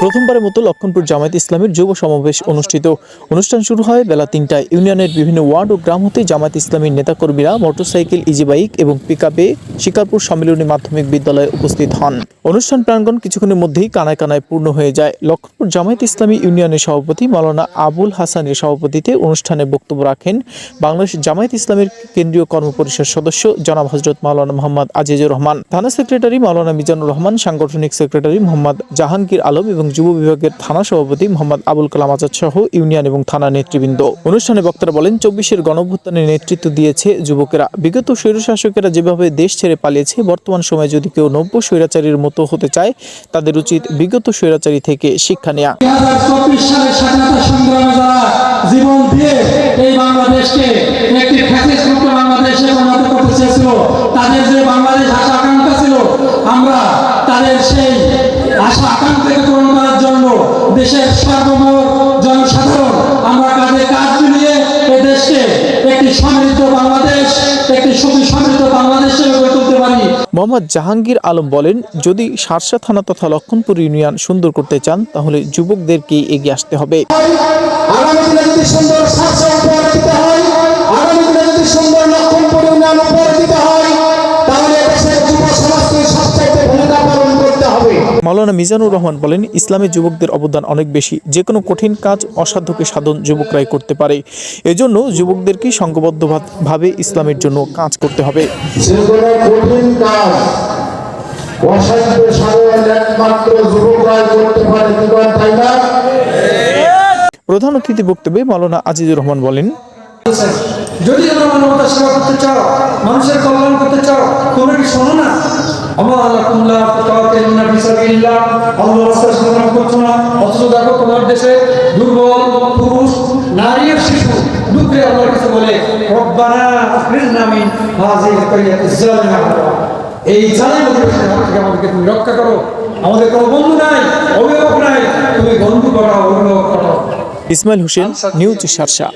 প্রথমবারের মতো লক্ষণপুর জামায়াত ইসলামের যুব সমাবেশ অনুষ্ঠিত। অনুষ্ঠান শুরু হয় বেলা তিনটায়। ইউনিয়নের বিভিন্ন ওয়ার্ড ও গ্রাম হতে জামায়াত ইসলামীর নেতাকর্মীরা মোটরসাইকেল ইজি বাইক এবং পিকআপে শিকারপুর সম্মিলনী মাধ্যমিক বিদ্যালয়ে উপস্থিত হন। অনুষ্ঠান প্রাঙ্গণ কিছুক্ষণের মধ্যেই কানায় কানায় পূর্ণ হয়ে যায়। লক্ষণপুর জামায়াত ইসলামী ইউনিয়নের সভাপতি মাওলানা আবুল হাসানের সভাপতিতে অনুষ্ঠানে বক্তব্য রাখেন বাংলাদেশ জামায়াত ইসলামের কেন্দ্রীয় কর্মপরিষদ সদস্য জনাব হজরত মাওলানা মোহাম্মদ আজিজুর রহমান। থানা সেক্রেটারি মাওলানা মিজানুর রহমান, সাংগঠনিক সেক্রেটারি মোহাম্মদ জাহাঙ্গীর আলম এবং যুব বিভাগের থানা সভাপতি মোহাম্মদ আবুল কালাম আজাদ সহ ইউনিয়ন এবং থানা নেতৃবৃন্দ। অনুষ্ঠানে বক্তারা বলেন, চব্বিশের গণভ্যুত্থানের নেতৃত্ব দিয়েছে যুবকেরা। বিগত স্বৈরশাসকেরা যেভাবে দেশ ছেড়ে পালিয়েছে, বর্তমান সময়ে যদি কেউ নব্য স্বৈরাচারীর মতো হতে চায়, তাদের উচিত বিগত স্বৈরাচারী থেকে শিক্ষা যারা জীবন দিয়ে এই বাংলাদেশকে একটি বাংলাদেশে পরিণত করতে চেয়েছিল, তাদের যে বাংলাদেশ আশা আকাঙ্ক্ষা ছিল, আমরা তাদের সেই আশা জন্য দেশের সর্বমোট জনসাধারণ আমরা কাজে কাজ মিলিয়ে এই দেশকে একটি সমৃদ্ধ বাংলাদেশ একটি সুখী সমৃদ্ধ বাংলাদেশ হিসেবে গড়ে তুলতে পারি। মোহাম্মদ জাহাঙ্গীর আলম বলেন যদি সারসা থানা তথা লক্ষণপুর ইউনিয়ন সুন্দর করতে চান তাহলে যুবকদেরকেই এগিয়ে আসতে হবে। আগামী দিনে যদি মাওলানা মিজানুর রহমান বলেন ইসলামী যুবকদের অবদান অনেক বেশি। যে কোনো কঠিন কাজ অসাধ্যকে সাধন যুবকরাই করতে পারে। এজন্য যুবকদেরকে সংঘবদ্ধভাবে ইসলামের জন্য কাজ করতে হবে। যে কোনো কঠিন কাজ অসাধ্য সাধন একমাত্র যুবকরাই করতে পারে কি তাই না? প্রধান অতিথি বক্তব্যে মাওলানা আজিজুর রহমান বলেন যদি তোমরা মানবতার সেবা করতে চাও মানুষের কল্যাণ করতে চাও তোমরা কি শোনো না। আমার আল্লাহ কুমলা তাওয়াক্কালনা বিসাবিল্লাহ আল্লাহ রাস্তায় সংগ্রাম করছ না। অথচ দেখো তোমার দেশে দুর্বল পুরুষ নারী আর শিশু দুঃখে আল্লাহর কাছে বলে রব্বানা আখরিজনা মিন হাযিহি কারিয়াতিজ জালিমা এই জালিম অধিবেশনের হাত থেকে আমাদেরকে তুমি রক্ষা করো। আমাদের কোনো বন্ধু নাই অভিভাবক নাই। তুমি বন্ধু পাঠাও অভিভাবক পাঠাও ইসমাইল হোসেন নিউজ সারসা।